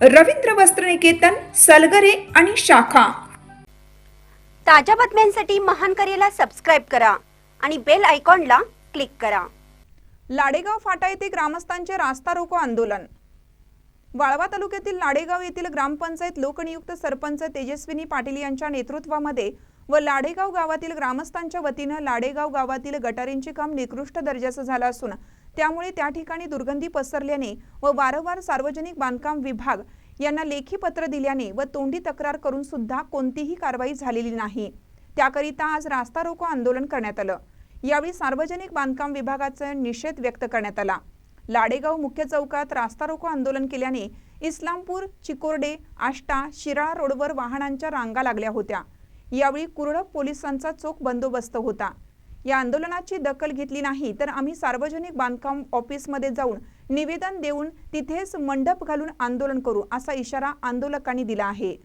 रवींद्र वस्त्रनिकेतन सलगरे आणि शाखा. ताज्या बातम्यांसाठी महान करेला सबस्क्राईब करा आणि बेल आयकॉनला क्लिक करा. लाडेगाव फाटा येथे ग्रामस्थांचे रास्ता रोको आंदोलन. वाळवा तालुक्यातील लाडेगाव येथील ग्रामपंचायत लोकनियुक्त सरपंच तेजस्विनी पाटील यांच्या नेतृत्वामध्ये व लाडेगाव गावातील ग्रामस्थांच्या वतीनं लाडेगाव गावातील गटारींचे काम निकृष्ट दर्जाचं झालं असून त्यामुळे त्या ठिकाणी दुर्गंधी पसरल्याने व वारंवार सार्वजनिक बांधकाम विभाग यांना लेखी पत्र दिल्याने व तोंडी तक्रार करून सुद्धा कोणतीही कारवाई झालेली नाही. त्याकरिता आज रास्ता रोको आंदोलन करण्यात आलं. यावेळी सार्वजनिक बांधकाम विभागाचा निषेध व्यक्त करण्यात आला. लाडेगाव मुख्य चौकात रास्ता रोको आंदोलन केल्याने इस्लामपूर चिकोर्डे आष्टा शिराळा रोडवर वाहनांच्या रांगा लागल्या होत्या. यावेळी कुरळप पोलिसांचा चोख बंदोबस्त होता. या आंदोलनाची दखल घेतली नाही तर आम्ही सार्वजनिक बांधकाम ऑफिसमध्ये जाऊन निवेदन देऊन तिथेच मंडप घालून आंदोलन करू असा इशारा आंदोलकांनी दिला आहे.